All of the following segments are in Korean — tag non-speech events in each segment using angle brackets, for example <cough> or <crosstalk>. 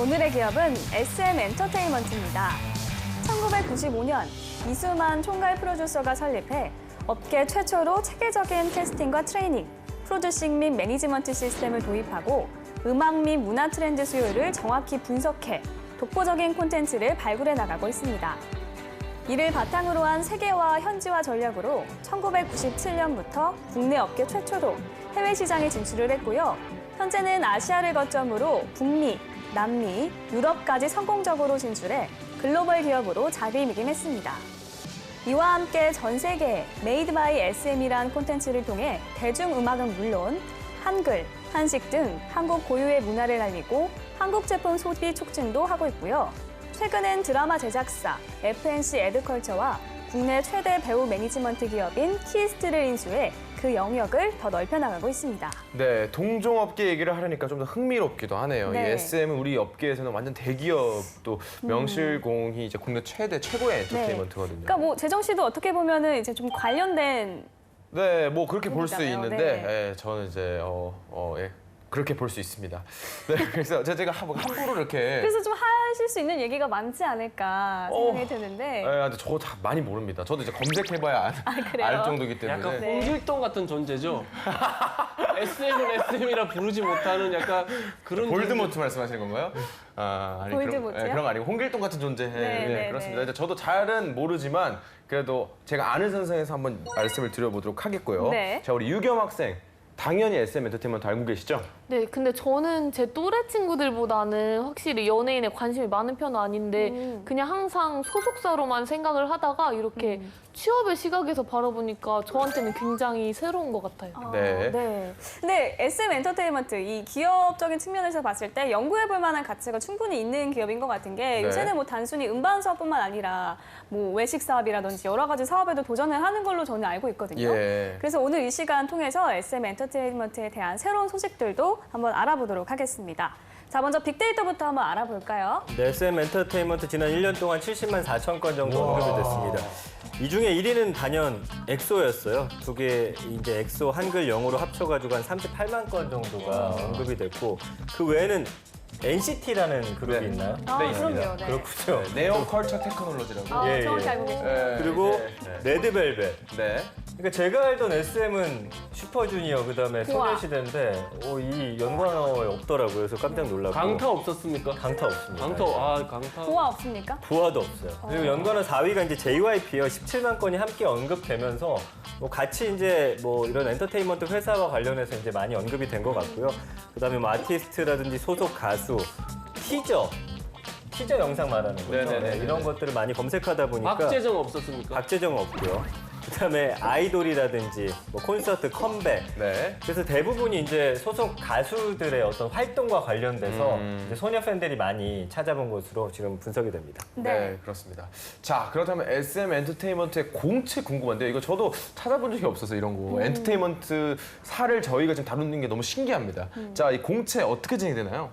오늘의 기업은 SM 엔터테인먼트입니다. 1995년 이수만 총괄 프로듀서가 설립해 업계 최초로 체계적인 캐스팅과 트레이닝, 프로듀싱 및 매니지먼트 시스템을 도입하고 음악 및 문화 트렌드 수요를 정확히 분석해 독보적인 콘텐츠를 발굴해 나가고 있습니다. 이를 바탕으로 한 세계화 현지화 전략으로 1997년부터 국내 업계 최초로 해외 시장에 진출을 했고요. 현재는 아시아를 거점으로 북미, 남미, 유럽까지 성공적으로 진출해 글로벌 기업으로 자리매김했습니다. 이와 함께 전 세계 메이드 바이 SM이란 콘텐츠를 통해 대중음악은 물론 한글, 한식 등 한국 고유의 문화를 알리고 한국 제품 소비 촉진도 하고 있고요. 최근엔 드라마 제작사, FNC 에드컬처와 국내 최대 배우 매니지먼트 기업인 키스트를 인수해 그 영역을 더 넓혀 나가고 있습니다. 네, 동종업계 얘기를 하려니까 좀 더 흥미롭기도 하네요. 네. 이 SM은 우리 업계에서는 완전 대기업 또 명실공히 이제 국내 최대 최고의 엔터테인먼트거든요. 그러니까 뭐 재정 씨도 어떻게 보면은 이제 좀 관련된 네, 뭐 그렇게 볼수 분이잖아요. 있는데 네. 예, 저는 이제 어, 어, 예, 그렇게 볼 수 있습니다. 네, <laughs> 그래서 제가- 함부로 이렇게 그래서 좀 하실 수 있는 얘기가 많지 않을까 생각이 어. 드는데 예, 근데 저거 다 많이 모릅니다. 저도 이제 검색해봐야 알, 아, 그래요? 알 정도이기 때문에. 약간 네. 홍길동 같은 존재죠. <laughs> SM은 SM이라 부르지 못하는 약간 그런 볼드모트 말씀하시는 건가요? 아, 아니 볼드모트요? 그럼, 예, 그런 거 아니고 홍길동 같은 존재. 예, 네, 예, 네, 그렇습니다. 네. 이제 저도 잘은 모르지만 그래도 제가 아는 선생에서 한번 말씀을 드려보도록 하겠고요. 네. 자, 우리 유겸 학생 당연히 SM 엔터테인먼트 알고 계시죠? 네, 근데 저는 제 또래 친구들보다는 확실히 연예인에 관심이 많은 편은 아닌데 음. 그냥 항상 소속사로만 생각을 하다가 이렇게 취업의 시각에서 바라보니까 저한테는 굉장히 새로운 것 같아요. 아, 네. 네. 근데 SM 엔터테인먼트 이 기업적인 측면에서 봤을 때 연구해 볼 만한 가치가 충분히 있는 기업인 것 같은 게 네. 요새는 뭐 단순히 음반 사업뿐만 아니라 뭐 외식 사업이라든지 여러 가지 사업에도 도전을 하는 걸로 저는 알고 있거든요. 예. 그래서 오늘 이 시간 통해서 SM 엔터테인먼트에 대한 새로운 소식들도 한번 알아보도록 하겠습니다. 자, 먼저 빅데이터부터 한번 알아볼까요? 네, SM 엔터테인먼트 지난 1년 동안 70만 4천 건 정도 언급이 됐습니다. 이 중에 1위는 단연 엑소였어요. 두 개 이제 엑소 한글 영어로 합쳐가지고 한 38만 건 정도가 언급이 됐고 그 외에는 NCT라는 그룹이 네. 있나요? 아, 네, 있습니다. 그럼요. 네. 그렇군요. 네오 컬처 테크놀로지라고. 아, 예, 정확히 예. 알고 계시네요. 예, 그리고 네, 네. 레드벨벳. 네. 그러니까 제가 알던 SM은 슈퍼주니어 그다음에 우와. 소녀시대인데 어, 이 연관어에 없더라고요. 그래서 깜짝 놀랐고 강타 없었습니까? 강타 없습니다. 강타, 아, 강타. 보아 없습니까? 부하도 없어요. 그리고 연관어 4위가 이제 JYP요. 17만 건이 함께 언급되면서 뭐 같이 이제 뭐 이런 엔터테인먼트 회사와 관련해서 이제 많이 언급이 된 것 같고요. 그다음에 뭐 아티스트라든지 소속 가수, 티저, 티저 영상 말하는 거죠. 네네네. 네, 이런 것들을 많이 검색하다 보니까 박재정 없었습니까? 박재정 없고요. 그다음에 아이돌이라든지 뭐 콘서트 컴백 네. 그래서 대부분이 이제 소속 가수들의 어떤 활동과 관련돼서 음. 이제 소녀 팬들이 많이 찾아본 것으로 지금 분석이 됩니다. 네. 그렇습니다. 자, 그렇다면 SM 엔터테인먼트의 공채 궁금한데요. 이거 저도 찾아본 적이 없어서 이런 거. 엔터테인먼트 사를 저희가 지금 다루는 게 너무 신기합니다. 자, 이 공채 어떻게 진행되나요?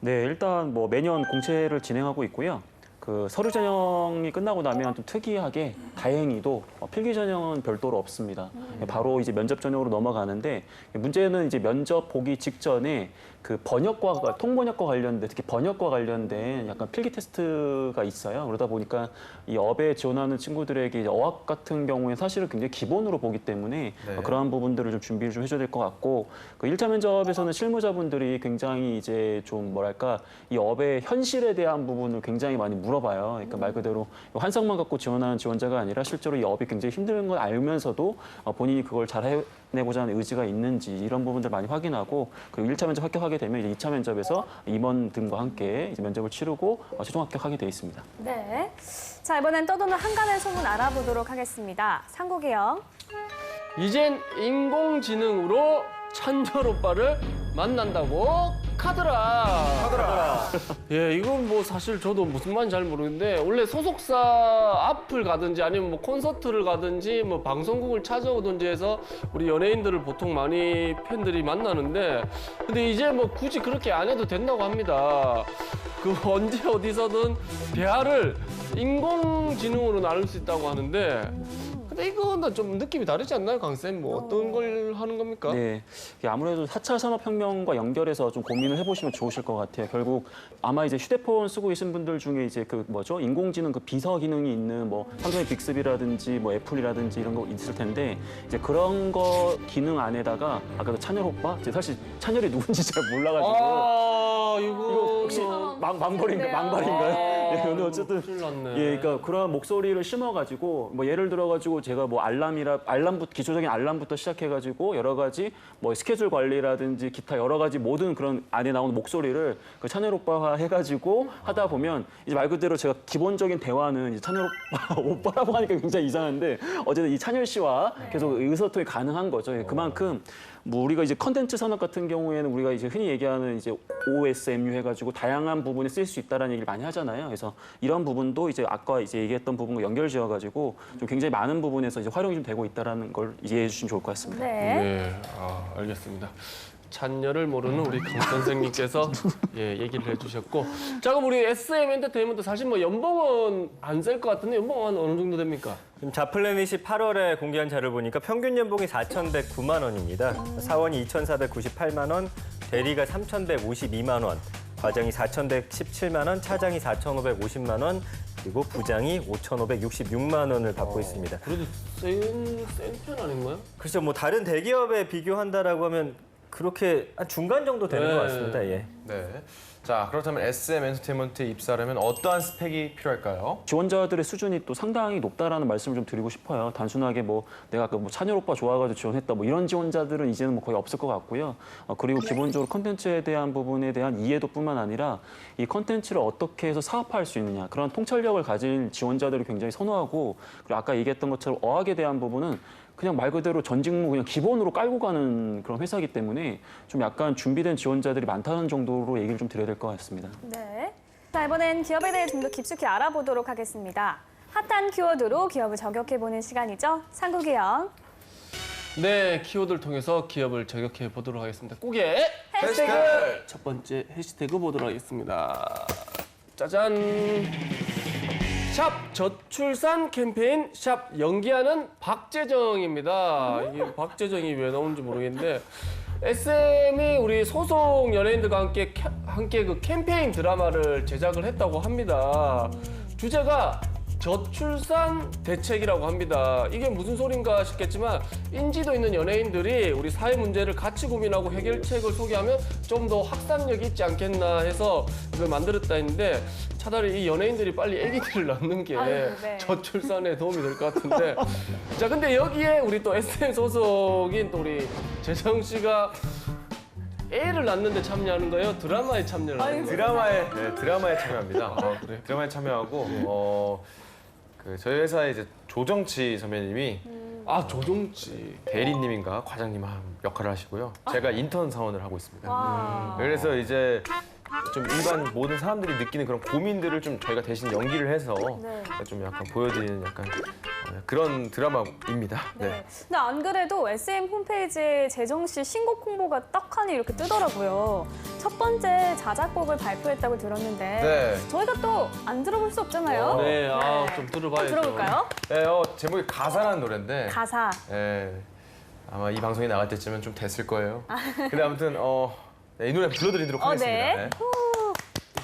네, 일단 뭐 매년 공채를 진행하고 있고요. 그 서류 전형이 끝나고 나면 좀 특이하게 다행히도 어, 필기 전형은 별도로 없습니다. 예, 바로 이제 면접 전형으로 넘어가는데 문제는 이제 면접 보기 직전에 그 번역과 통번역과 관련된 특히 번역과 관련된 약간 필기 테스트가 있어요. 그러다 보니까 이 업에 지원하는 친구들에게 어학 같은 경우에 사실은 굉장히 기본으로 보기 때문에 네. 어, 그러한 부분들을 좀 준비를 좀 해줘야 될 것 같고 그 1차 면접에서는 실무자분들이 굉장히 이제 좀 뭐랄까 이 업의 현실에 대한 부분을 굉장히 많이 물어 봐요. 그러니까 말 그대로 환상만 갖고 지원하는 지원자가 아니라 실제로 이 업이 굉장히 힘든 걸 알면서도 어, 본인이 그걸 잘 해내고자 하는 의지가 있는지 이런 부분들 많이 확인하고 그리고 1차 면접 합격하게 되면 이제 2차 면접에서 임원 등과 함께 이제 면접을 치르고 어, 최종 합격하게 돼 있습니다. 네. 자, 이번엔 떠도는 한간의 소문 알아보도록 하겠습니다. 상국이요. 이젠 인공지능으로 찬열 오빠를 만난다고 카더라. 카더라. 예, 이건 뭐 사실 저도 무슨 말인지 잘 모르겠는데 원래 소속사 앞을 가든지 아니면 뭐 콘서트를 가든지 뭐 방송국을 찾아오든지 해서 우리 연예인들을 보통 많이 팬들이 만나는데 근데 이제 뭐 굳이 그렇게 안 해도 된다고 합니다. 그 언제 어디서든 대화를 인공지능으로 나눌 수 있다고 하는데 근데 이거는 좀 느낌이 다르지 않나요, 강쌤? 뭐 어떤 걸 하는 겁니까? 네, 이게 아무래도 4차 산업혁명과 연결해서 좀 고민을 해보시면 좋으실 것 같아요. 결국 아마 이제 휴대폰 쓰고 계신 분들 중에 이제 그 뭐죠 인공지능 그 비서 기능이 있는 뭐 삼성의 빅스비라든지 뭐 애플이라든지 이런 거 있을 텐데 이제 그런 거 기능 안에다가 아까 그 찬열 오빠, 제가 사실 찬열이 누군지 잘 몰라가지고 아, 이거, 이거 혹시 망, 망벌인가, 망발인가요? 예, 근데 어쨌든 큰일 났네. 예, 그러니까 그런 목소리를 심어가지고 뭐 예를 들어가지고 제가 뭐 알람이라 알람부터 기초적인 알람부터 시작해가지고 여러 가지 뭐 스케줄 관리라든지 기타 여러 가지 모든 그런 안에 나오는 목소리를 그 찬열 오빠화 해가지고 하다 보면 이제 말 그대로 제가 기본적인 대화는 이제 찬열 오빠 <laughs> 오빠라고 하니까 굉장히 이상한데 어쨌든 이 찬열 씨와 계속 의사소통이 가능한 거죠. 예, 그만큼 뭐 우리가 이제 컨텐츠 산업 같은 경우에는 우리가 이제 흔히 얘기하는 이제 OSMU 해가지고 다양한 부분에 쓸수 있다라는 얘기를 많이 하잖아요. 그래서 이런 부분도 이제 아까 이제 얘기했던 부분과 연결지어가지고 좀 굉장히 많은 부분에서 이제 활용이 좀 되고 있다라는 걸 이해해 주시면 좋을 것 같습니다. 네. 네, 아, 알겠습니다. 찬열을 모르는 우리 강 선생님께서 <laughs> 예, 얘기를 해주셨고 자 그럼 우리 SM 엔터테인먼트 사실 뭐 연봉은 안 셀 것 같은데 연봉은 어느 정도 됩니까? 지금 자플래닛이 8월에 공개한 자료를 보니까 평균 연봉이 4,109만 원입니다. 사원이 2,498만 원, 대리가 3,152만 원, 과장이 4,117만 원, 차장이 4,550만 원, 그리고 부장이 5,566만 원을 받고 있습니다. 그래도 센 센편 아닌가요? 그렇죠. 뭐 다른 대기업에 비교한다라고 하면 그렇게 한 중간 정도 되는 네. 것 같습니다. 예. 네. 자, 그렇다면 SM 엔터테인먼트에 입사하려면 어떠한 스펙이 필요할까요? 지원자들의 수준이 또 상당히 높다라는 말씀을 좀 드리고 싶어요. 단순하게 뭐 내가 그뭐 찬열 오빠 좋아가지고 지원했다 뭐 이런 지원자들은 이제는 뭐 거의 없을 것 같고요. 어, 그리고 기본적으로 컨텐츠에 대한 부분에 대한 이해도뿐만 아니라 이 컨텐츠를 어떻게 해서 사업화할 수 있느냐 그런 통찰력을 가진 지원자들을 굉장히 선호하고 그리고 아까 얘기했던 것처럼 어학에 대한 부분은 그냥 말 그대로 전 직무 그냥 기본으로 깔고 가는 그런 회사이기 때문에 좀 약간 준비된 지원자들이 많다는 정도로 얘기를 좀 드려야 될 것 같습니다. 네. 자, 이번엔 기업에 대해 좀 더 깊숙이 알아보도록 하겠습니다. 핫한 키워드로 기업을 저격해보는 시간이죠. 상구기영. 네, 키워드를 통해서 기업을 저격해 보도록 하겠습니다. 꾸게 해시태그! 첫 번째 해시태그 보도록 하겠습니다. 짜잔. 샵 저출산 캠페인 샵 연기하는 박재정입니다. 이게 박재정이 왜 나오는지 모르겠는데 SM이 우리 소속 연예인들과 함께 캐- 함께 그 캠페인 드라마를 제작을 했다고 합니다. 주제가 저출산 대책이라고 합니다. 이게 무슨 소린가 싶겠지만 인지도 있는 연예인들이 우리 사회 문제를 같이 고민하고 해결책을 소개하면 좀 더 확산력이 있지 않겠나 해서 이걸 만들었다 했는데 차라리 이 연예인들이 빨리 아기들을 낳는 게 아유, 네. 저출산에 도움이 될 것 같은데 <laughs> 자 근데 여기에 우리 또 SM 소속인 또 우리 재정 씨가 애를 낳는데 참여하는 거예요? 드라마에 참여를 하는 거예요? 드라마에 네, 드라마에 참여합니다. 아, 그래요? 드라마에 참여하고 어, 그 저희 회사에 이제 조정치 선배님이 아 조종치 대리님인가 과장님 한 역할을 하시고요. 제가 인턴 사원을 하고 있습니다. 와. 그래서 이제 좀 일반 모든 사람들이 느끼는 그런 고민들을 좀 저희가 대신 연기를 해서 네. 좀 약간 보여드리는 약간 어, 그런 드라마입니다. 네. 네. 근데 안 그래도 SM 홈페이지에 재정 씨 신곡 홍보가 떡하니 이렇게 뜨더라고요. 첫 번째 자작곡을 발표했다고 들었는데 네. 저희가 또 안 들어볼 수 없잖아요. 네, 아, 좀 들어봐야죠. 들어볼까요? 네, 어, 제목이 가사라는 노래인데 가사. 네, 아마 이 방송이 나갈 때쯤은 좀 됐을 거예요. 근데 아무튼 어, 네, 이 노래 불러드리도록 어, 하겠습니다. 네. 네.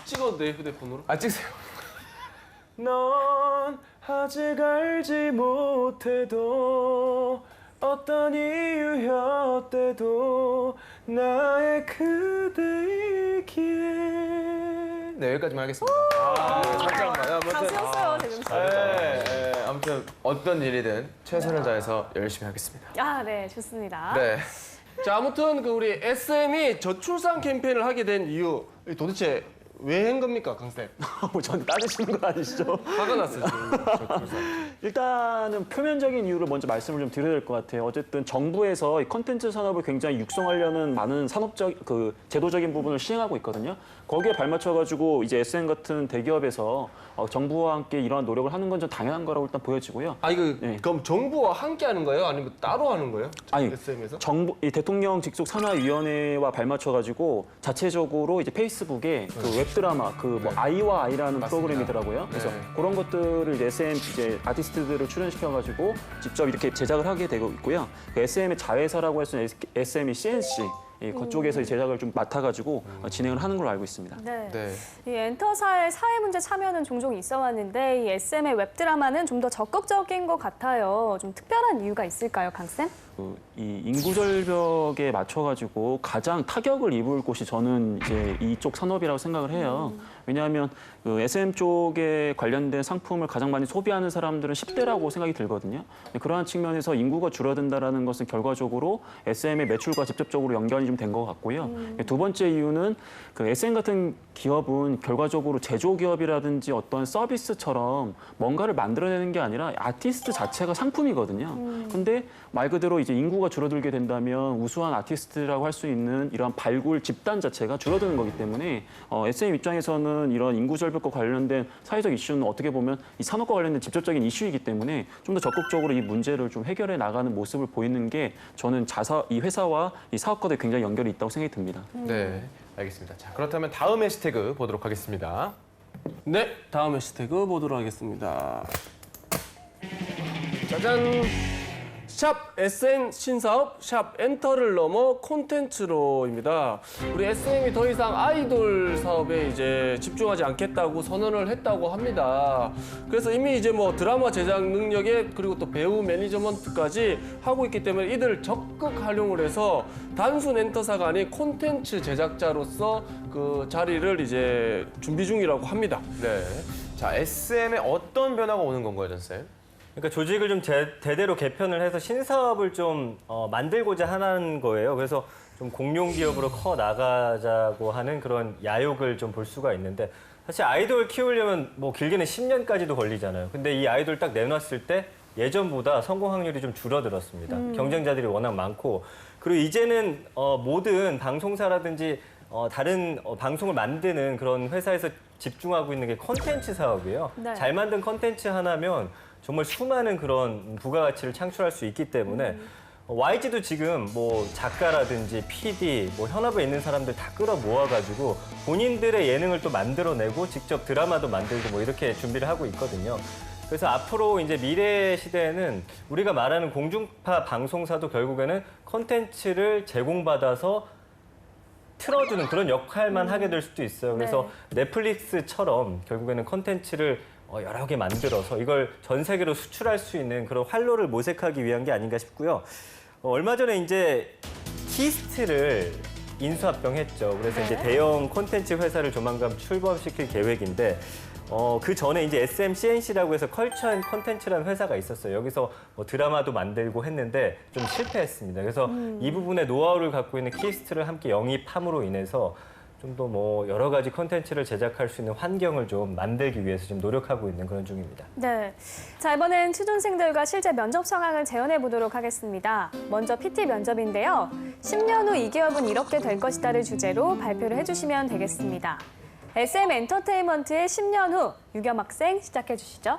찍어도 돼 휴대폰으로? 아 찍으세요. <laughs> 넌 아직 알지 못해도 어떤 이유였대도 나의 그대이기에 네 여기까지만 하겠습니다. 아, 네, 잠깐만. 아무튼 가수였어요, 재정 씨. 네, 네, 아무튼 어떤 일이든 최선을 다해서 열심히 하겠습니다. 아, 네, 좋습니다. 네. 자 아무튼 그 우리 SM이 저출산 캠페인을 하게 된 이유 도대체 왜 한 겁니까 강쌤? <laughs> 뭐 저한테 따지시는 거 아니시죠? 화가 났어요 지금 저출산. <laughs> 일단은 표면적인 이유를 먼저 말씀을 좀 드려야 될 것 같아요. 어쨌든 정부에서 이 컨텐츠 산업을 굉장히 육성하려는 많은 산업적 그 제도적인 부분을 시행하고 있거든요. 거기에 발맞춰 가지고 이제 SM 같은 대기업에서 어, 어, 정부와 함께 이러한 노력을 하는 건 좀 당연한 거라고 일단 보여지고요. 아 이거 네. 그럼 정부와 함께 하는 거예요? 아니면 따로 하는 거예요? 아니, SM에서? 정부 이 대통령 직속 산하위원회와 발맞춰 가지고 자체적으로 이제 페이스북에 그 웹드라마 그 뭐 아이와 아이라는 프로그램이더라고요. 그래서 네. 그런 것들을 이제 SM 이제 아티스트들을 출연시켜 가지고 직접 이렇게 제작을 하게 되고 있고요. 그 SM의 자회사라고 할 수 있는 SM이 CNC 이 그쪽에서 제작을 좀 맡아가지고 어, 진행을 하는 걸로 알고 있습니다. 네. 네. 이 엔터사의 사회 문제 참여는 종종 있어 왔는데 이 SM의 웹드라마는 좀 더 적극적인 것 같아요. 좀 특별한 이유가 있을까요, 강쌤? 그이 인구 절벽에 맞춰가지고 가장 타격을 입을 곳이 저는 이제 이쪽 산업이라고 생각을 해요. 왜냐하면 그 SM 쪽에 관련된 상품을 가장 많이 소비하는 사람들은 10대라고 생각이 들거든요. 그러한 측면에서 인구가 줄어든다라는 것은 결과적으로 SM의 매출과 직접적으로 연관이 좀 된 것 같고요. 두 번째 이유는 그 SM 같은 기업은 결과적으로 제조기업이라든지 어떤 서비스처럼 뭔가를 만들어내는 게 아니라 아티스트 자체가 상품이거든요. 근데 말 그대로 이제 인구가 줄어들게 된다면 우수한 아티스트라고 할 수 있는 이러한 발굴 집단 자체가 줄어드는 거기 때문에 어, SM 입장에서는 이런 인구 절벽과 관련된 사회적 이슈는 어떻게 보면 이 산업과 관련된 직접적인 이슈이기 때문에 좀 더 적극적으로 이 문제를 좀 해결해 나가는 모습을 보이는 게 저는 자사 이 회사와 이 사업과도 굉장히 연결이 있다고 생각이 듭니다. 네. 알겠습니다. 자, 그렇다면 다음 해시태그 보도록 하겠습니다. 네, 다음 해시태그 보도록 하겠습니다. 짜잔! 샵 SN 신사업 샵 엔터를 넘어 콘텐츠로입니다. 우리 SM이 더 이상 아이돌 사업에 이제 집중하지 않겠다고 선언을 했다고 합니다. 그래서 이미 이제 뭐 드라마 제작 능력에 그리고 또 배우 매니저먼트까지 하고 있기 때문에 이들 적극 활용을 해서 단순 엔터사가 아닌 콘텐츠 제작자로서 그 자리를 이제 준비 중이라고 합니다. 네. 자, SM에 어떤 변화가 오는 건가요, 전쌤? 그러니까 조직을 좀 제, 대대로 개편을 해서 신사업을 좀 어, 만들고자 하는 거예요. 그래서 좀 공룡 기업으로 커 나가자고 하는 그런 야욕을 좀 볼 수가 있는데 사실 아이돌 키우려면 뭐 길게는 10년까지도 걸리잖아요. 근데 이 아이돌 딱 내놨을 때 예전보다 성공 확률이 좀 줄어들었습니다. 경쟁자들이 워낙 많고 그리고 이제는 어, 모든 방송사라든지 어, 다른 어, 방송을 만드는 그런 회사에서 집중하고 있는 게 컨텐츠 사업이에요. 네. 잘 만든 컨텐츠 하나면 정말 수많은 그런 부가가치를 창출할 수 있기 때문에 어, YG도 지금 뭐 작가라든지 PD, 뭐 현업에 있는 사람들 다 끌어 모아가지고 본인들의 예능을 또 만들어내고 직접 드라마도 만들고 뭐 이렇게 준비를 하고 있거든요. 그래서 앞으로 이제 미래 시대에는 우리가 말하는 공중파 방송사도 결국에는 컨텐츠를 제공받아서 틀어주는 그런 역할만 하게 될 수도 있어요. 그래서 넷플릭스처럼 결국에는 컨텐츠를 어, 여러 개 만들어서 이걸 전 세계로 수출할 수 있는 그런 활로를 모색하기 위한 게 아닌가 싶고요. 어, 얼마 전에 이제 키스트를 인수합병했죠. 그래서 이제 대형 콘텐츠 회사를 조만간 출범시킬 계획인데 어, 그 전에 이제 SMCNC라고 해서 컬처 앤 컨텐츠라는 회사가 있었어요. 여기서 뭐 드라마도 만들고 했는데 좀 실패했습니다. 그래서 이 부분에 노하우를 갖고 있는 키스트를 함께 영입함으로 인해서 좀 더 뭐 여러 가지 컨텐츠를 제작할 수 있는 환경을 좀 만들기 위해서 지금 노력하고 있는 그런 중입니다. 네. 자, 이번엔 취준생들과 실제 면접 상황을 재현해 보도록 하겠습니다. 먼저 PT 면접인데요. 10년 후 이 기업은 이렇게 될 것이다를 주제로 발표를 해주시면 되겠습니다. SM 엔터테인먼트의 10년 후 유겸 학생 시작해 주시죠.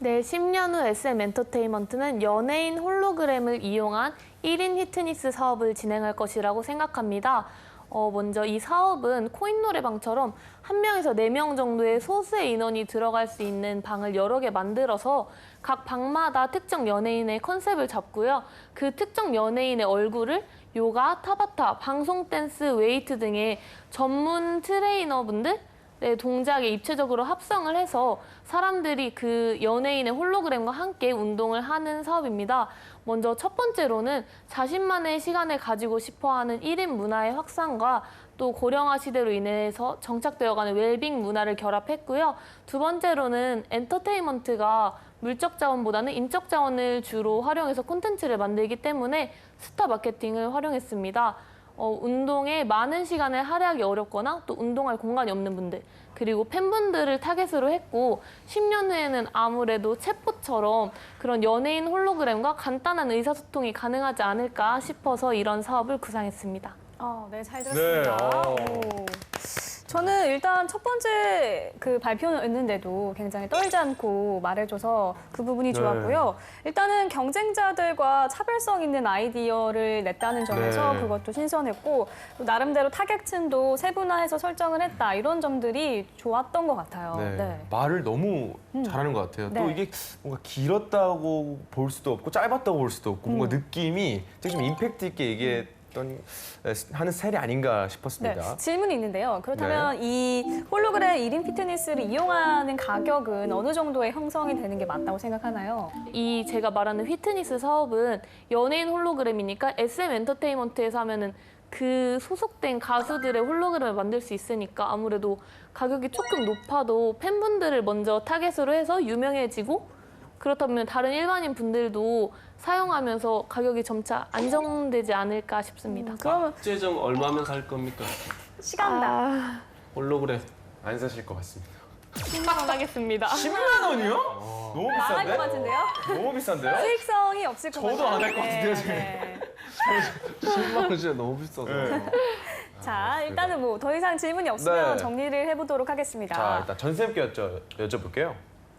네, 10년 후 SM 엔터테인먼트는 연예인 홀로그램을 이용한 1인 히트니스 사업을 진행할 것이라고 생각합니다. 어, 먼저 이 사업은 코인 노래방처럼 한 명에서 네 명 정도의 소수의 인원이 들어갈 수 있는 방을 여러 개 만들어서 각 방마다 특정 연예인의 컨셉을 잡고요. 그 특정 연예인의 얼굴을 요가, 타바타, 방송 댄스, 웨이트 등의 전문 트레이너분들 네, 동작에 입체적으로 합성을 해서 사람들이 그 연예인의 홀로그램과 함께 운동을 하는 사업입니다. 먼저 첫 번째로는 자신만의 시간을 가지고 싶어 하는 1인 문화의 확산과 또 고령화 시대로 인해서 정착되어가는 웰빙 문화를 결합했고요. 두 번째로는 엔터테인먼트가 물적 자원보다는 인적 자원을 주로 활용해서 콘텐츠를 만들기 때문에 스타 마케팅을 활용했습니다. 어, 운동에 많은 시간을 할애하기 어렵거나 또 운동할 공간이 없는 분들 그리고 팬분들을 타겟으로 했고 10년 후에는 아무래도 챗봇처럼 그런 연예인 홀로그램과 간단한 의사소통이 가능하지 않을까 싶어서 이런 사업을 구상했습니다. 어, 네, 잘 들었습니다. 네, 어. 오. 저는 일단 첫 번째 그 발표였는데도 굉장히 떨지 않고 말해줘서 그 부분이 좋았고요. 일단은 경쟁자들과 차별성 있는 아이디어를 냈다는 점에서 네. 그것도 신선했고 또 나름대로 타겟층도 세분화해서 설정을 했다 이런 점들이 좋았던 것 같아요. 네. 네. 말을 너무 잘하는 것 같아요. 또 네. 이게 뭔가 길었다고 볼 수도 없고 짧았다고 볼 수도 없고 뭔가 음. 느낌이 되게 좀 임팩트 있게 얘기했 던 에, 하는 스타일이 아닌가 네, 싶었습니다. 질문이 있는데요. 그렇다면 이 홀로그램 1인 피트니스를 이용하는 가격은 어느 정도의 형성이 되는 게 맞다고 생각하나요? 이 제가 말하는 휘트니스 사업은 연예인 홀로그램이니까 SM 엔터테인먼트에서 하면은 그 소속된 가수들의 홀로그램을 만들 수 있으니까 아무래도 가격이 조금 높아도 팬분들을 먼저 타겟으로 해서 유명해지고 그렇다면 다른 일반인 분들도 사용하면서 가격이 점차 안정되지 않을까 싶습니다. 그러면 국제점 얼마면 살 겁니까? 시간당 홀로그램. 안 사실 것 같습니다. 10만 원 하겠습니다. 10만 원이요? 너무 망할 것 비싼데? 같은데요? 너무 비싼데요? 수익성이 없을 것 같아요. 저도 안할것 같은데요, 지금. 네. 10만 원 진짜 너무 비싸서. 네. 자, 일단은 뭐 더 이상 질문이 없으면 네. 정리를 해보도록 하겠습니다. 자, 일단 전쌤께 여쭤, 여쭤볼게요.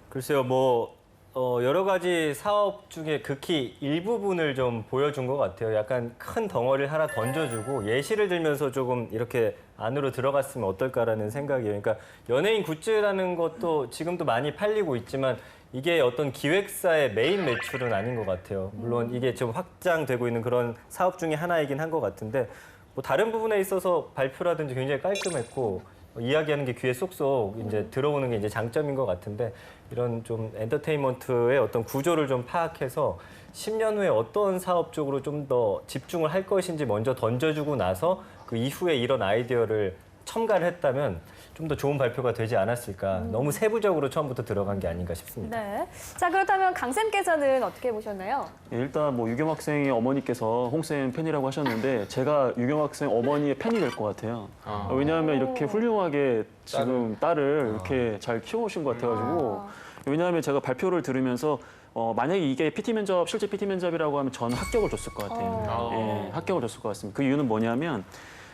글쎄요, 뭐 어, 여러 가지 사업 중에 극히 일부분을 좀 보여준 것 같아요. 약간 큰 덩어리를 하나 던져주고 예시를 들면서 조금 이렇게 안으로 들어갔으면 어떨까라는 생각이에요. 그러니까 연예인 굿즈라는 것도 지금도 많이 팔리고 있지만 이게 어떤 기획사의 메인 매출은 아닌 것 같아요. 물론 이게 좀 확장되고 있는 그런 사업 중에 하나이긴 한 것 같은데 뭐 다른 부분에 있어서 발표라든지 굉장히 깔끔했고 이야기하는 게 귀에 쏙쏙 이제 들어오는 게 이제 장점인 것 같은데 이런 좀 엔터테인먼트의 어떤 구조를 좀 파악해서 10년 후에 어떤 사업 쪽으로 좀 더 집중을 할 것인지 먼저 던져주고 나서 그 이후에 이런 아이디어를 첨가를 했다면 좀 더 좋은 발표가 되지 않았을까. 너무 세부적으로 처음부터 들어간 게 아닌가 싶습니다. 네. 자, 그렇다면 강쌤께서는 어떻게 보셨나요? 예, 일단 뭐 유경 학생의 어머니께서 홍쌤 팬이라고 하셨는데 제가 유경 학생 어머니의 팬이 될 것 같아요. 아. 왜냐하면 이렇게 훌륭하게 지금 딸을 이렇게 잘 키워오신 것 같아가지고 왜냐하면 제가 발표를 들으면서 어, 만약에 이게 PT 면접 실제 PT 면접이라고 하면 저는 합격을 줬을 것 같아요. 어. 예, 합격을 줬을 것 같습니다. 그 이유는 뭐냐면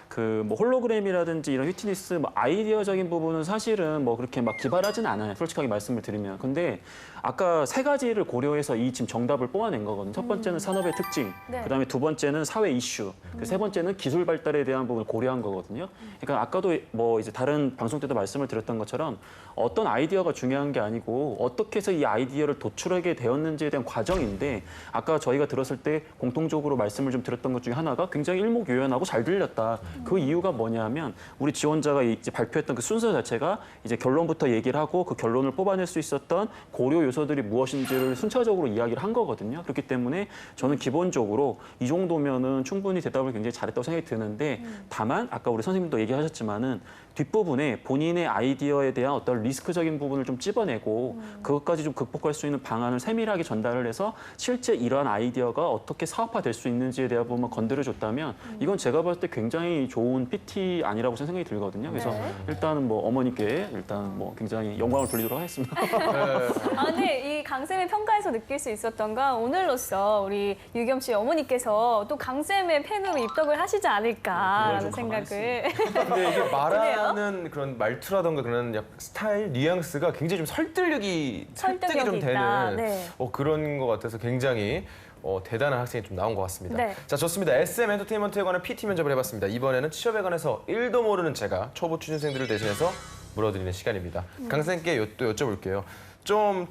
그 뭐 홀로그램이라든지 이런 휘트니스 뭐 아이디어적인 부분은 사실은 뭐 그렇게 막 기발하진 않아요. 솔직하게 말씀을 드리면. 근데 아까 세 가지를 고려해서 이 지금 정답을 뽑아낸 거거든요. 첫 번째는 산업의 특징, 네. 그다음에 두 번째는 사회 이슈, 그 세 번째는 기술 발달에 대한 부분을 고려한 거거든요. 그러니까 아까도 뭐 이제 다른 방송 때도 말씀을 드렸던 것처럼 어떤 아이디어가 중요한 게 아니고 어떻게 해서 이 아이디어를 도출하게 되었는지에 대한 과정인데 아까 저희가 들었을 때 공통적으로 말씀을 좀 드렸던 것 중에 하나가 굉장히 일목요연하고 잘 들렸다. 그 이유가 뭐냐면 우리 지원자가 이제 발표했던 그 순서 자체가 이제 결론부터 얘기를 하고 그 결론을 뽑아낼 수 있었던 고려 요소 들이 무엇인지를 순차적으로 이야기를 한 거거든요. 그렇기 때문에 저는 기본적으로 이 정도면은 충분히 대답을 굉장히 잘했다고 생각이 드는데 다만 아까 우리 선생님도 얘기하셨지만은 뒷부분에 본인의 아이디어에 대한 어떤 리스크적인 부분을 좀 찝어내고 그것까지 좀 극복할 수 있는 방안을 세밀하게 전달을 해서 실제 이러한 아이디어가 어떻게 사업화될 수 있는지에 대한 부분만 건드려줬다면 이건 제가 봤을 때 굉장히 좋은 PT 아니라고 저는 생각이 들거든요. 그래서 네. 일단은 뭐 어머니께 일단 뭐 굉장히 영광을 돌리도록 하겠습니다. <laughs> 네. 아, 근데 이 강쌤의 평가에서 느낄 수 있었던 건 오늘로써 우리 유겸 씨 어머니께서 또 강쌤의 팬으로 입덕을 하시지 않을까라는 생각을. <laughs> 근데 이게 말하는 그런 말투라던가 그런 약 스타일, 뉘앙스가 굉장히 좀 설득력이 설득이 좀 설득력이 있다. 되는 네. 어, 그런 것 같아서 굉장히 어, 대단한 학생이 좀 나온 것 같습니다. 네. 자, 좋습니다. SM 엔터테인먼트에 관한 PT 면접을 해봤습니다. 이번에는 취업에 관해서 1도 모르는 제가 초보 취준생들을 대신해서 물어드리는 시간입니다. 음. 강 선생님께 요- 또 여쭤볼게요. 좀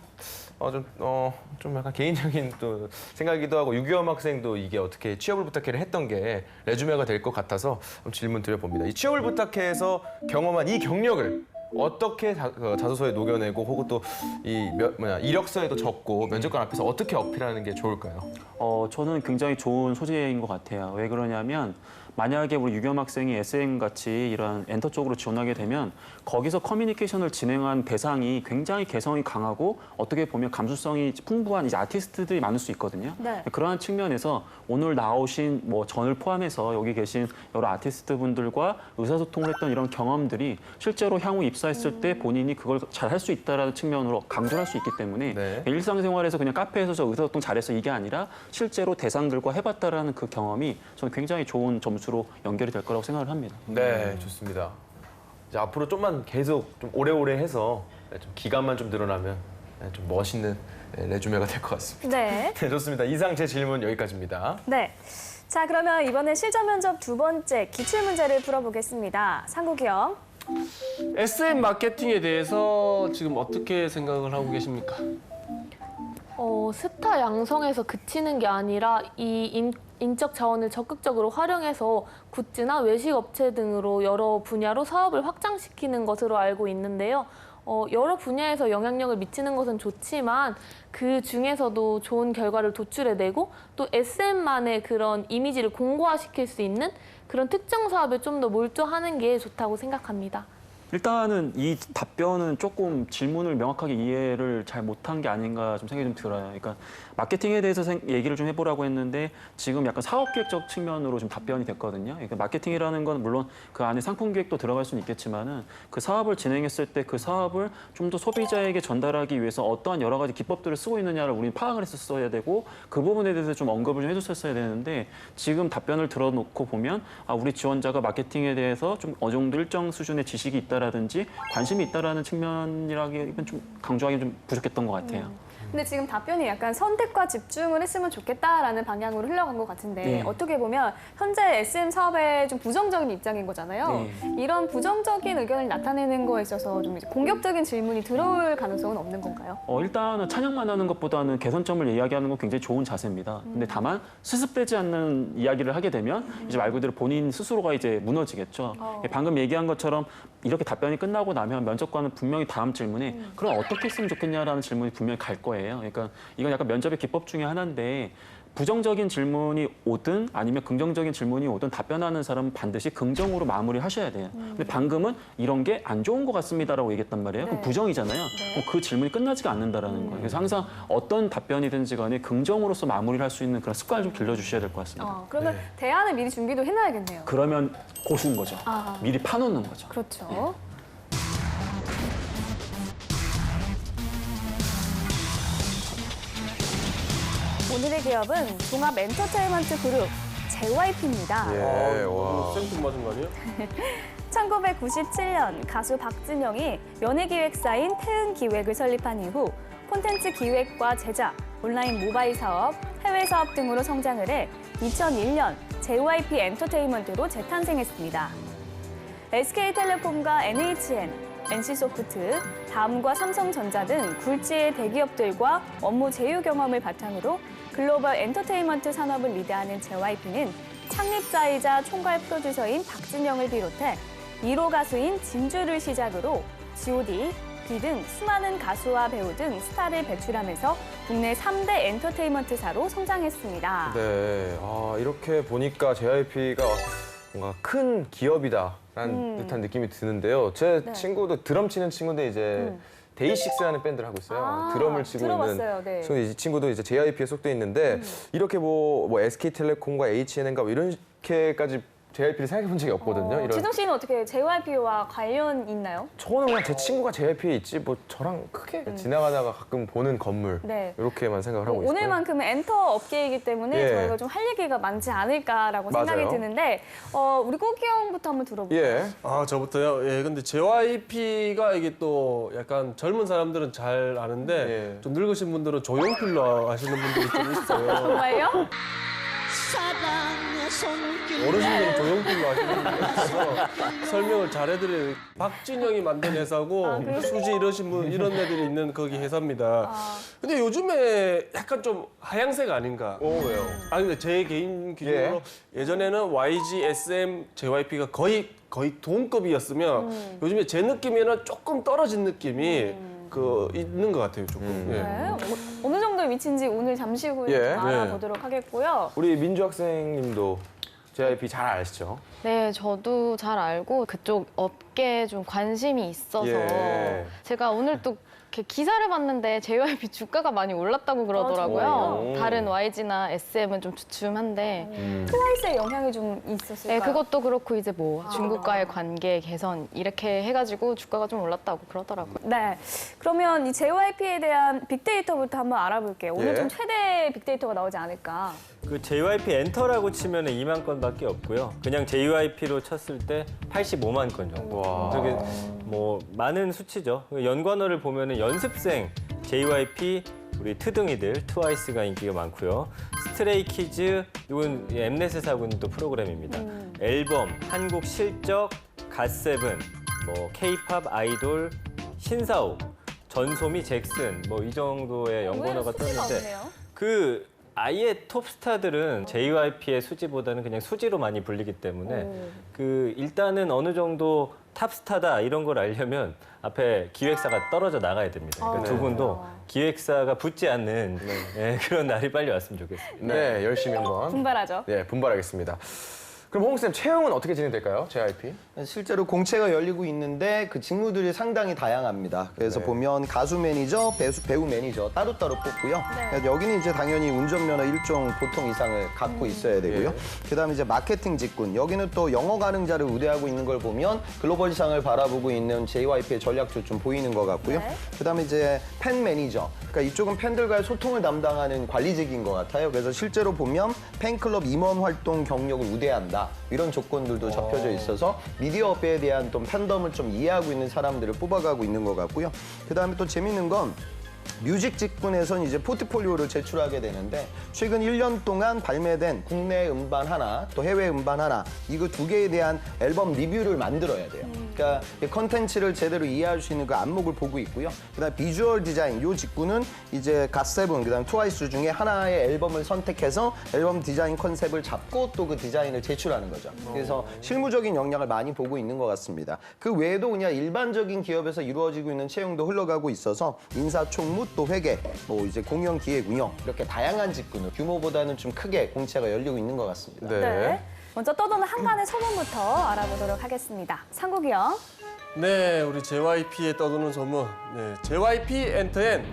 어, 좀, 어, 좀 약간 개인적인 또 생각이기도 하고 유기험 학생도 이게 어떻게 취업을 부탁해를 했던 게 레주메가 될 것 같아서 한번 질문 드려봅니다. 이 취업을 부탁해서 경험한 이 경력을 어떻게 자, 그 자소서에 녹여내고 혹은 또이 뭐냐 이력서에도 적고 면접관 앞에서 어떻게 어필하는 게 좋을까요? 어, 저는 굉장히 좋은 소재인 것 같아요. 왜 그러냐면 만약에 우리 유겸 학생이 SM 같이 이런 엔터 쪽으로 지원하게 되면 거기서 커뮤니케이션을 진행한 대상이 굉장히 개성이 강하고 어떻게 보면 감수성이 풍부한 이제 아티스트들이 많을 수 있거든요. 네. 그러한 측면에서 오늘 나오신 뭐 전을 포함해서 여기 계신 여러 아티스트 분들과 의사소통을 했던 이런 경험들이 실제로 향후 입사했을 때 본인이 그걸 잘 할 수 있다라는 측면으로 강조를 할 수 있기 때문에 네. 일상생활에서 그냥 카페에서 저 의사소통 잘했어 이게 아니라 실제로 대상들과 해봤다라는 그 경험이 저는 굉장히 좋은 점수로 연결이 될 거라고 생각을 합니다. 네, 좋습니다. 이제 앞으로 좀만 계속 좀 오래오래 해서 네, 좀 기간만 좀 늘어나면 네, 좀 멋있는 네, 레주메가 될 것 같습니다. 네. <laughs> 네, 좋습니다. 이상 제 질문 여기까지입니다. 네. 자, 그러면 이번에 실전 면접 두 번째 기출 문제를 풀어보겠습니다. 상국이요. SM 마케팅에 대해서 지금 어떻게 생각을 하고 계십니까? 어, 스타 양성에서 그치는 게 아니라 이 인, 인적 자원을 적극적으로 활용해서 굿즈나 외식 업체 등으로 여러 분야로 사업을 확장시키는 것으로 알고 있는데요. 어, 여러 분야에서 영향력을 미치는 것은 좋지만 그 중에서도 좋은 결과를 도출해내고 또 SM만의 그런 이미지를 공고화시킬 수 있는 그런 특정 사업에 좀 더 몰두하는 게 좋다고 생각합니다. 일단은 이 답변은 조금 질문을 명확하게 이해를 잘 못한 게 아닌가 좀 생각이 좀 들어요. 그러니까 마케팅에 대해서 생- 얘기를 좀 해보라고 했는데 지금 약간 사업기획적 측면으로 좀 답변이 됐거든요. 그러니까 마케팅이라는 건 물론 그 안에 상품 기획도 들어갈 수는 있겠지만은 그 사업을 진행했을 때 그 사업을 좀 더 소비자에게 전달하기 위해서 어떠한 여러 가지 기법들을 쓰고 있느냐를 우리는 파악을 했었어야 되고 그 부분에 대해서 좀 언급을 좀 해줬었어야 되는데 지금 답변을 들어놓고 보면 아 우리 지원자가 마케팅에 대해서 좀 어느 정도 일정 수준의 지식이 있다 라든지 관심이 있다라는 측면이라기엔 좀 강조하기 좀 부족했던 것 같아요. 근데 지금 답변이 약간 선택과 집중을 했으면 좋겠다라는 방향으로 흘러간 것 같은데 네. 어떻게 보면 현재 SM 사업에 좀 부정적인 입장인 거잖아요. 네. 이런 부정적인 의견을 나타내는 거에 있어서 좀 이제 공격적인 질문이 들어올 가능성은 없는 건가요? 어, 일단은 찬양만 하는 것보다는 개선점을 이야기하는 건 굉장히 좋은 자세입니다. 근데 다만 수습되지 않는 이야기를 하게 되면 이제 말 그대로 본인 스스로가 이제 무너지겠죠. 어. 방금 얘기한 것처럼 이렇게 답변이 끝나고 나면 면접관은 분명히 다음 질문에 그럼 어떻게 했으면 좋겠냐라는 질문이 분명히 갈 거예요. 그러니까 이건 약간 면접의 기법 중에 하나인데 부정적인 질문이 오든 아니면 긍정적인 질문이 오든 답변하는 사람은 반드시 긍정으로 마무리하셔야 돼요. 근데 방금은 이런 게 안 좋은 것 같습니다라고 얘기했단 말이에요. 그럼 네. 부정이잖아요. 그럼 그 질문이 끝나지가 않는다라는 거예요. 그래서 항상 어떤 답변이든지 간에 긍정으로서 마무리를 할 수 있는 그런 습관을 좀 길러주셔야 될 것 같습니다. 어, 그러면 대안을 미리 준비도 해놔야겠네요. 그러면 고수인 거죠. 아. 미리 파놓는 거죠. 그렇죠. 오늘의 기업은 종합 엔터테인먼트 그룹 JYP입니다. 예, 와. 생뚱 맞은 거 아니에요? <laughs> 1997년 가수 박진영이 연예기획사인 태은기획을 설립한 이후 콘텐츠 기획과 제작, 온라인 모바일 사업, 해외 사업 등으로 성장을 해 2001년 JYP 엔터테인먼트로 재탄생했습니다. SK텔레콤과 NHN, NC소프트, 다음과 삼성전자 등 굴지의 대기업들과 업무 제휴 경험을 바탕으로 글로벌 엔터테인먼트 산업을 리드하는 JYP는 창립자이자 총괄 프로듀서인 박진영을 비롯해 1호 가수인 진주를 시작으로 G.O.D, B 등 수많은 가수와 배우 등 스타를 배출하면서 국내 3대 엔터테인먼트사로 성장했습니다. 네, 아, 이렇게 보니까 JYP가 뭔가 큰 기업이다라는 음. 듯한 느낌이 드는데요. 제 네. 친구도 드럼 치는 친구인데 이제 음. 데이식스라는 밴드를 하고 있어요. 아, 드럼을 치고 들어봤어요. 있는 네. 음. 이 친구도 이제 JYP에 속돼 있는데 이렇게 뭐, 뭐 SK텔레콤과 H&N과 뭐 이렇게까지 JYP를 생각해 본 적이 없거든요. 어, 이런 지동 씨는 어떻게 JYP와 관련 있나요? 저는 그냥 제 친구가 JYP에 있지 뭐 저랑 크게 지나가다가 가끔 보는 건물 음. 네. 이렇게만 생각을 하고 있어요. 오늘만큼은 엔터 업계이기 때문에 예. 저희가 좀 할 얘기가 많지 않을까라고 생각이 맞아요. 드는데 어, 우리 꼬기 형부터 한번 들어볼까요? 예. 아 저부터요. 예, 근데 JYP가 이게 또 약간 젊은 사람들은 잘 아는데 예. 좀 늙으신 분들은 조용필로 하시는 분들이 좀 있어요. <laughs> 정말요? 어르신들은 조용필로 하시는 있어서 설명을 잘 해드려요. 박진영이 만든 회사고 아? 수지 이러신 분 이런 애들이 있는 거기 회사입니다. 아, 근데 요즘에 약간 좀 하향세가 아닌가. 오 왜요? 아 근데 제 개인 기준으로 예. 전에는 YG, SM, JYP가 거의 거의 동급이었으면 음. 요즘에 제 느낌에는 조금 떨어진 느낌이 그 있는 것 같아요 조금. 음. 예. 네. 어, 어 느 정도 위치인지 오늘 잠시 후에 예. 좀 알아보도록 하겠고요. 우리 민주 학생님도 JYP 잘 아시죠? 네, 저도 잘 알고 그쪽 업 계에 좀 관심이 있어서 예. 제가 오늘 또 이렇게 기사를 봤는데 JYP 주가가 많이 올랐다고 그러더라고요. 정말요? 다른 YG나 SM은 좀 주춤한데 음. 트와이스의 영향이 좀 있었을까요? 네, 그것도 그렇고 이제 뭐 아. 중국과의 관계 개선 이렇게 해가지고 주가가 좀 올랐다고 그러더라고요. 네. 그러면 이 JYP에 대한 빅데이터부터 한번 알아볼게요. 오늘 예. 좀 최대 빅데이터가 나오지 않을까. 그 JYP 엔터라고 치면 2만 건밖에 없고요. 그냥 JYP로 쳤을 때 85만 건 정도. 와. 되게 뭐 많은 수치죠. 연관어를 보면은 연습생, JYP, 우리 트둥이들, 트와이스가 인기가 많고요. 스트레이 키즈, 이건 엠넷에서 하고 있는 또 프로그램입니다. 앨범, 한국 실적, 갓세븐, 뭐 케이팝 아이돌, 신사옥, 전소미, 잭슨 뭐 이 정도의 연관어가 떴는데 그 아예 톱스타들은 JYP의 수지보다는 그냥 수지로 많이 불리기 때문에 그 일단은 어느 정도 탑스타다 이런 걸 알려면 앞에 기획사가 떨어져 나가야 됩니다. 그러니까 두 분도 기획사가 붙지 않는 예, 그런 날이 빨리 왔으면 좋겠습니다. 네, 열심히 한번 분발하죠. 네, 분발하겠습니다. 그럼 홍쌤 채용은 어떻게 진행될까요? JYP? 실제로 공채가 열리고 있는데 그 직무들이 상당히 다양합니다. 그래서 네. 보면 가수 매니저, 배우, 배우 매니저 따로따로 뽑고요. 그래서 여기는 이제 당연히 운전면허 일종 보통 이상을 갖고 있어야 되고요. 예. 그다음에 이제 마케팅 직군. 여기는 또 영어 가능자를 우대하고 있는 걸 보면 글로벌 시장을 바라보고 있는 JYP의 전략도 좀 보이는 것 같고요. 네. 그다음에 이제 팬 매니저. 그러니까 이쪽은 팬들과의 소통을 담당하는 관리직인 것 같아요. 그래서 실제로 보면 팬클럽 임원 활동 경력을 우대한다. 이런 조건들도 적혀져 있어서 미디어 업에 대한 또 팬덤을 좀 이해하고 있는 사람들을 뽑아가고 있는 것 같고요. 그 다음에 또 재밌는 건 뮤직 직군에선 이제 포트폴리오를 제출하게 되는데 최근 1년 동안 발매된 국내 음반 하나 또 해외 음반 하나 이거 두 개에 대한 앨범 리뷰를 만들어야 돼요. 그러니까 이 컨텐츠를 제대로 이해할 수 있는 그 안목을 보고 있고요. 그다음 비주얼 디자인 요 직군은 이제 갓세븐 그다음 트와이스 중에 하나의 앨범을 선택해서 앨범 디자인 컨셉을 잡고 또 그 디자인을 제출하는 거죠. 그래서 실무적인 역량을 많이 보고 있는 것 같습니다. 그 외에도 그냥 일반적인 기업에서 이루어지고 있는 채용도 흘러가고 있어서 인사총 무 또 회계, 뭐 이제 공연 기획 운영 이렇게 다양한 직군을 규모보다는 좀 크게 공채가 열리고 있는 것 같습니다. 네. 네. 먼저 떠도는 한간의 소문부터 알아보도록 하겠습니다. 상국이 형. 네, 우리 JYP에 떠도는 소문. 네, JYP 엔터엔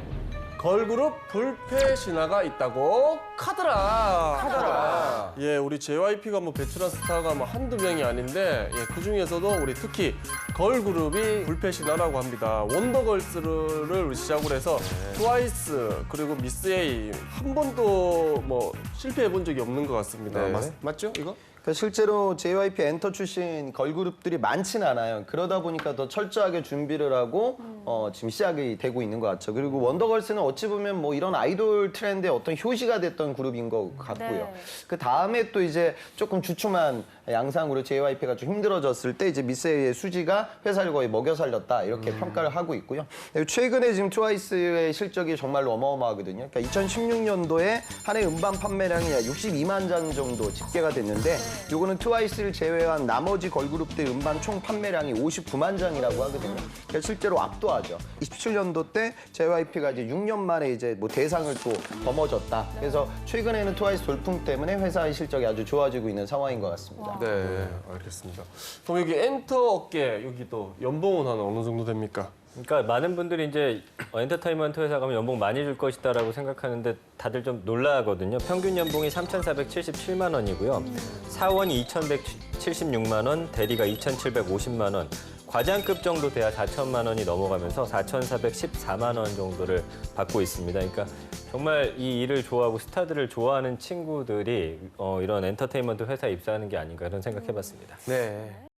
걸그룹 불패 신화가 있다고 카더라. 카더라. 예, 우리 JYP가 뭐 배출한 스타가 뭐 한두 명이 아닌데 예, 그 중에서도 우리 특히 걸그룹이 불패 신화라고 합니다. 원더걸스를 시작으로 해서 트와이스 그리고 미스 A 한 번도 뭐 실패해 본 적이 없는 것 같습니다. 네. 맞, 맞죠? 이거? 그러니까 실제로 JYP 엔터 출신 걸그룹들이 많지는 않아요. 그러다 보니까 더 철저하게 준비를 하고 어, 지금 시작이 되고 있는 것 같죠. 그리고 원더걸스는 어찌 보면 뭐 이런 아이돌 트렌드의 어떤 효시가 됐던 그룹인 것 같고요. 네. 그 다음에 또 이제 조금 주춤한 양상으로 JYP가 좀 힘들어졌을 때 이제 미세의 수지가 회사를 거의 먹여 살렸다 이렇게 평가를 하고 있고요. 그리고 최근에 지금 트와이스의 실적이 정말로 어마어마하거든요. 그러니까 2016년도에 한 해 음반 판매량이 62만 장 정도 집계가 됐는데 요거는 트와이스를 제외한 나머지 걸그룹들 음반 총 판매량이 59만 장이라고 하거든요. 그러니까 실제로 압도하죠. 27년도 때 JYP가 이제 6년 만에 이제 뭐 대상을 또 거머졌다. 그래서 최근에는 트와이스 돌풍 때문에 회사의 실적이 아주 좋아지고 있는 상황인 것 같습니다. 네. 알겠습니다. 그럼 여기 엔터 업계 여기 또 연봉은 한 어느 정도 됩니까? 그러니까 많은 분들이 이제 엔터테인먼트 회사 가면 연봉 많이 줄 것이다라고 생각하는데 다들 좀 놀라거든요. 평균 연봉이 3,477만 원이고요. 사원이 2,176만 원, 대리가 2,750만 원, 과장급 정도 돼야 4천만 원이 넘어가면서 4,414만 원 정도를 받고 있습니다. 그러니까 정말 이 일을 좋아하고 스타들을 좋아하는 친구들이 어, 이런 엔터테인먼트 회사에 입사하는 게 아닌가 이런 생각해봤습니다. 네.